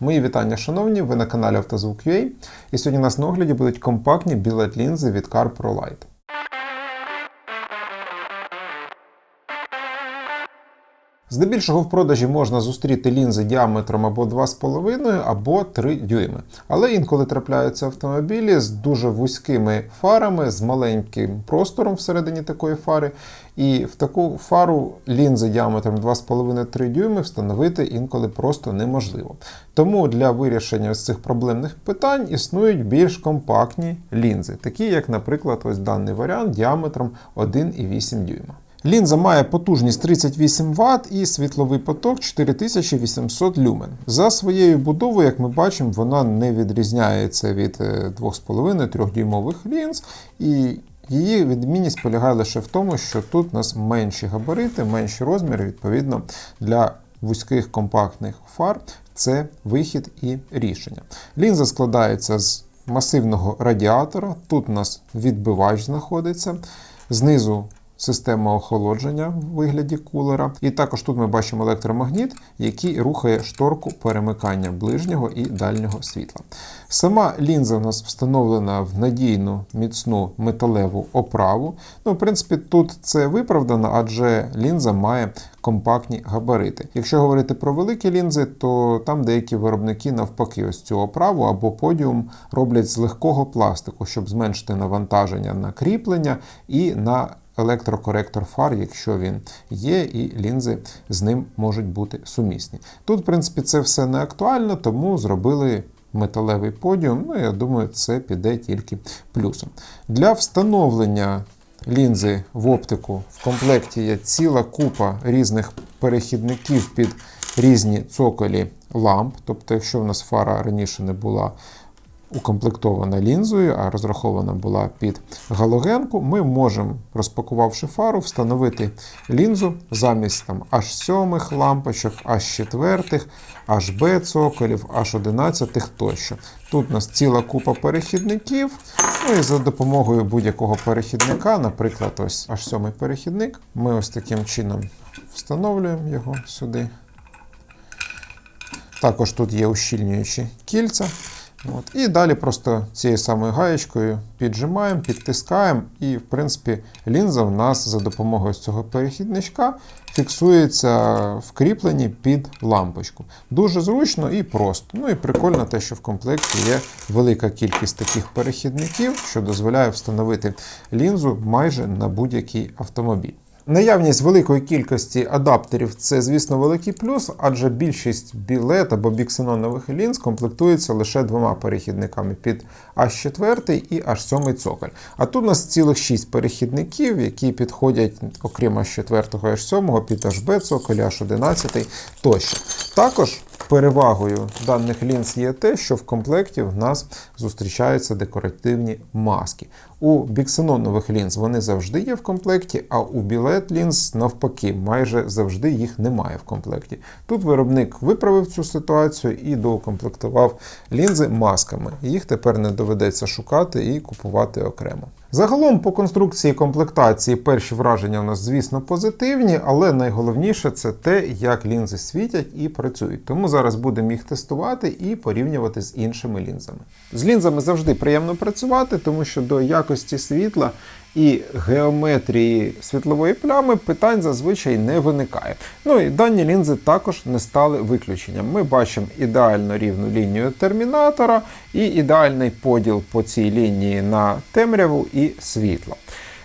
Мої вітання, шановні, ви на каналі AutoZook.ua і сьогодні у нас на огляді будуть компактні білет лінзи від Car Здебільшого в продажі можна зустріти лінзи діаметром або 2,5 або 3 дюйми. Але інколи трапляються автомобілі з дуже вузькими фарами, з маленьким простором всередині такої фари. І в таку фару лінзи діаметром 2,5-3 дюйми встановити інколи просто неможливо. Тому для вирішення ось цих проблемних питань існують більш компактні лінзи, такі як, наприклад, ось даний варіант діаметром 1,8 дюйма. Лінза має потужність 38 Вт і світловий поток 4800 люмен. За своєю будовою, як ми бачимо, вона не відрізняється від 2,5-3 дюймових лінз. І Її відмінність полягає лише в тому, що тут у нас менші габарити, менші розміри, відповідно, для вузьких компактних фар це вихід і рішення. Лінза складається з масивного радіатора, тут у нас відбивач знаходиться, знизу система охолодження в вигляді кулера. І також тут ми бачимо електромагніт, який рухає шторку перемикання ближнього і дальнього світла. Сама лінза у нас встановлена в надійну міцну металеву оправу. Ну, В принципі, тут це виправдано, адже лінза має компактні габарити. Якщо говорити про великі лінзи, то там деякі виробники навпаки ось цю оправу або подіум роблять з легкого пластику, щоб зменшити навантаження на кріплення і на електрокоректор фар, якщо він є, і лінзи з ним можуть бути сумісні. Тут, в принципі, це все не актуально, тому зробили. Металевий подіум, ну я думаю, це піде тільки плюсом. Для встановлення лінзи в оптику в комплекті є ціла купа різних перехідників під різні цоколі ламп. Тобто, якщо в нас фара раніше не була укомплектована лінзою, а розрахована була під галогенку, ми можемо, розпакувавши фару, встановити лінзу замість там H7 лампочок, H4, HB цоколів, H11 тощо. Тут у нас ціла купа перехідників. Ну і за допомогою будь-якого перехідника, наприклад, ось H7 перехідник, ми ось таким чином встановлюємо його сюди. Також тут є ущільнюючі кільця. От. І далі просто цією самою гаєчкою піджимаємо, підтискаємо, і, в принципі, лінза в нас за допомогою цього перехідничка фіксується в кріпленні під лампочку. Дуже зручно і просто. Ну і прикольно те, що в комплекті є велика кількість таких перехідників, що дозволяє встановити лінзу майже на будь-який автомобіль. Наявність великої кількості адаптерів це, звісно, великий плюс, адже більшість білет або біксенонових лінз комплектується лише двома перехідниками під H4 і H7 цоколь. А тут у нас цілих 6 перехідників, які підходять, окрім H4 і H7, під HB цоколь, H11 тощо. Також перевагою даних лінз є те, що в комплекті в нас зустрічаються декоративні маски. У біксенонових лінз вони завжди є в комплекті, а у білет лінз навпаки, майже завжди їх немає в комплекті. Тут виробник виправив цю ситуацію і доукомплектував лінзи масками. Їх тепер не доведеться шукати і купувати окремо. Загалом по конструкції комплектації перші враження у нас, звісно, позитивні, але найголовніше це те, як лінзи світять і працюють. Тому зараз будемо їх тестувати і порівнювати з іншими лінзами. З лінзами завжди приємно працювати, тому що до якості світла і геометрії світлової плями питань зазвичай не виникає. Ну і дані лінзи також не стали виключенням. Ми бачимо ідеально рівну лінію термінатора і ідеальний поділ по цій лінії на темряву і світло.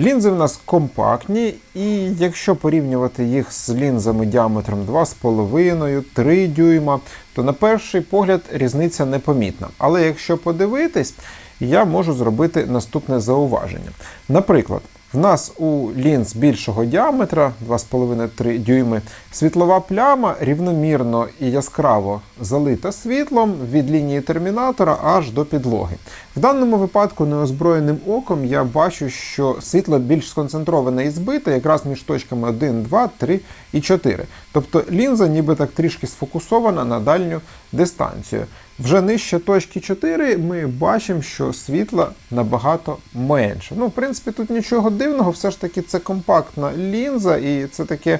Лінзи в нас компактні, і якщо порівнювати їх з лінзами діаметром 2,5-3 дюйма, то на перший погляд різниця непомітна. Але якщо подивитись, я можу зробити наступне зауваження. Наприклад, в нас у лінз більшого діаметра 2,5-3 дюйми світлова пляма рівномірно і яскраво залита світлом від лінії термінатора аж до підлоги. В даному випадку неозброєним оком я бачу, що світло більш сконцентроване і збите якраз між точками 1, 2, 3 і 4. Тобто лінза ніби так трішки сфокусована на дальню дистанцію. Вже нижче точки 4 ми бачимо, що світла набагато менше. Ну, в принципі, тут нічого дивного, все ж таки це компактна лінза, і це таке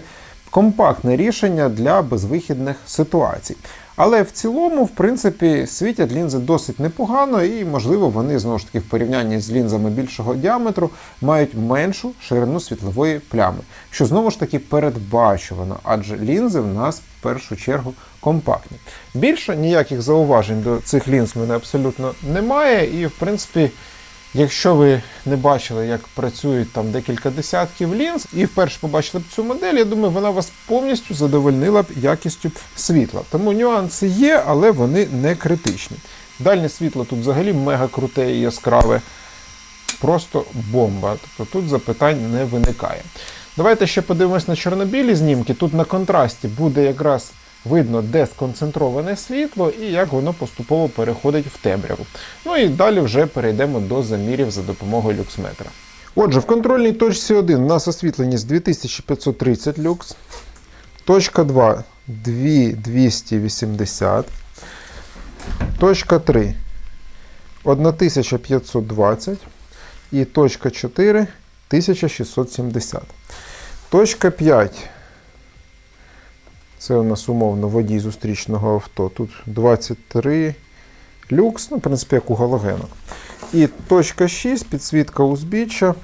компактне рішення для безвихідних ситуацій. Але в цілому, в принципі, світять лінзи досить непогано, і, можливо, вони знову ж таки в порівнянні з лінзами більшого діаметру мають меншу ширину світлової плями, що знову ж таки передбачувано, адже лінзи в нас в першу чергу компактні. Більше ніяких зауважень до цих лінз в мене абсолютно немає, і в принципі. Якщо ви не бачили, як працюють там декілька десятків лінз, і вперше побачили б цю модель, я думаю, вона вас повністю задовольнила б якістю світла. Тому нюанси є, але вони не критичні. Дальнє світло тут взагалі мега круте і яскраве. Просто бомба. Тобто тут запитань не виникає. Давайте ще подивимось на чорнобілі знімки. Тут на контрасті буде якраз видно, де сконцентроване світло і як воно поступово переходить в темряву. Ну і далі вже перейдемо до замірів за допомогою люксметра. Отже, в контрольній точці 1 у нас освітленість 2530 люкс. Точка 2 2280. Точка 3 1520. І точка 4 1670. Точка 5 це у нас умовно водій зустрічного авто. Тут 23 люкс, ну, в принципі, як у галогенок. І точка 6, підсвітка узбіччя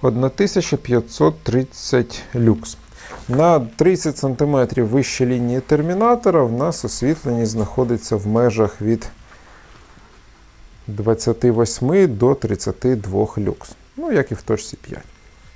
1530 люкс. На 30 см вище лінії термінатора в нас освітленість знаходиться в межах від 28 до 32 люкс. Ну, як і в точці 5.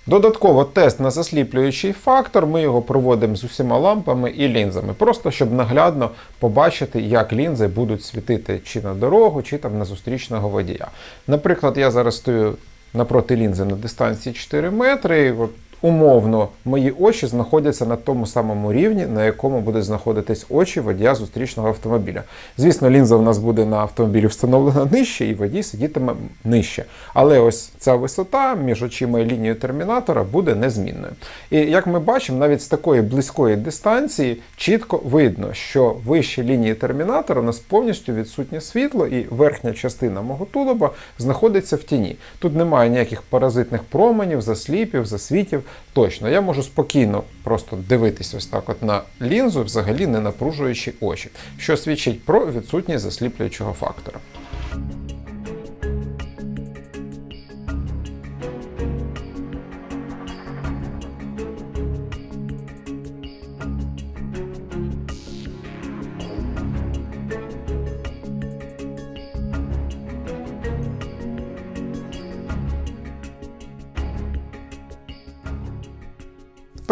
Додатково тест на засліплюючий фактор. Ми його проводимо з усіма лампами і лінзами, просто щоб наглядно побачити, як лінзи будуть світити чи на дорогу, чи там на зустрічного водія. Наприклад, я зараз стою напроти лінзи на дистанції 4 метри. От Умовно, мої очі знаходяться на тому самому рівні, на якому будуть знаходитись очі водія зустрічного автомобіля. Звісно, лінза в нас буде на автомобілі встановлена нижче, і водій сидітиме нижче. Але ось ця висота між очима і лінією термінатора буде незмінною. І як ми бачимо, навіть з такої близької дистанції чітко видно, що вище лінії термінатора у нас повністю відсутнє світло, і верхня частина мого тулуба знаходиться в тіні. Тут немає ніяких паразитних променів, засліпів, засвітів. Точно, я можу спокійно просто дивитись ось так от на лінзу, взагалі не напружуючи очі, що свідчить про відсутність засліплюючого фактора.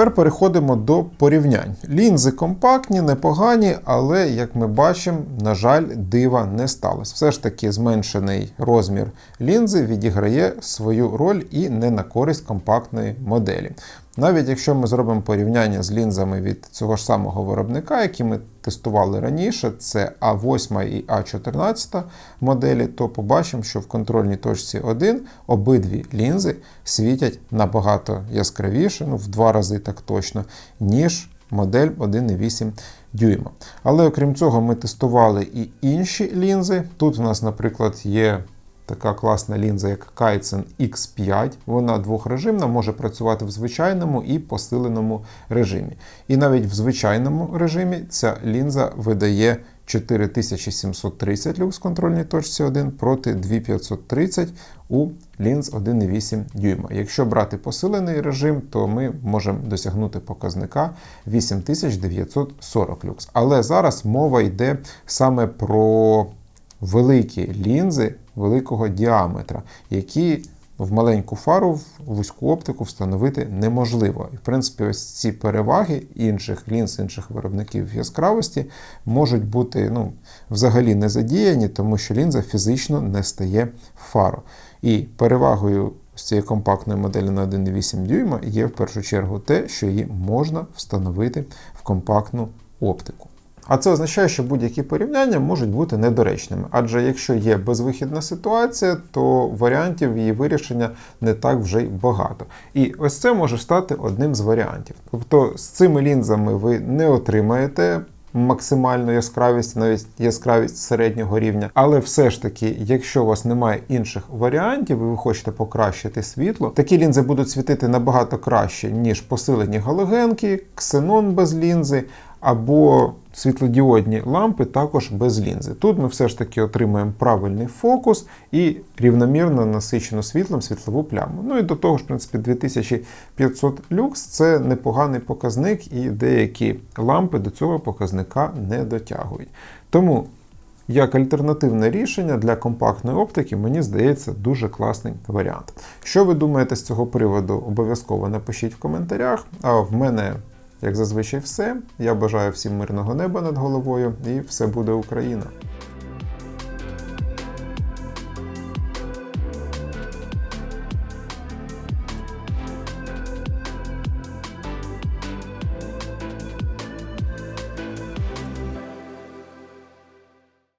Тепер переходимо до порівнянь. Лінзи компактні, непогані, але, як ми бачимо, на жаль, дива не сталося. Все ж таки, зменшений розмір лінзи відіграє свою роль і не на користь компактної моделі. Навіть якщо ми зробимо порівняння з лінзами від цього ж самого виробника, які ми тестували раніше, це А8 і А14 моделі, то побачимо, що в контрольній точці 1 обидві лінзи світять набагато яскравіше, ну в два рази так точно, ніж модель 1,8 дюйма. Але окрім цього, ми тестували і інші лінзи. Тут у нас, наприклад, є така класна лінза, як Kaizen X5. Вона двохрежимна, може працювати в звичайному і посиленому режимі. І навіть в звичайному режимі ця лінза видає 4730 люкс в контрольній точці 1 проти 2530 у лінз 1,8 дюйма. Якщо брати посилений режим, то ми можемо досягнути показника 8940 люкс. Але зараз мова йде саме про великі лінзи великого діаметра, які в маленьку фару, в вузьку оптику встановити неможливо. І, в принципі, ось ці переваги інших лінз, інших виробників яскравості можуть бути ну, взагалі не задіяні, тому що лінза фізично не стає в фару. І перевагою з цієї компактної моделі на 1,8 дюйма є в першу чергу те, що її можна встановити в компактну оптику. А це означає, що будь-які порівняння можуть бути недоречними. Адже якщо є безвихідна ситуація, то варіантів її вирішення не так вже й багато. І ось це може стати одним з варіантів. Тобто з цими лінзами ви не отримаєте. Максимальну яскравість, навіть яскравість середнього рівня. Але все ж таки, якщо у вас немає інших варіантів, і ви хочете покращити світло, такі лінзи будуть світити набагато краще, ніж посилені галогенки, ксенон без лінзи, або світлодіодні лампи також без лінзи. Тут ми все ж таки отримаємо правильний фокус і рівномірно насичену світлом світлову пляму. Ну і до того ж, в принципі, 2500 люкс це непоганий показник, і деякі лампи до цього показника не дотягують. Тому як альтернативне рішення для компактної оптики, мені здається, дуже класний варіант. Що ви думаєте з цього приводу? Обов'язково напишіть в коментарях. А в мене, як зазвичай, все. Я бажаю всім мирного неба над головою і все буде Україна!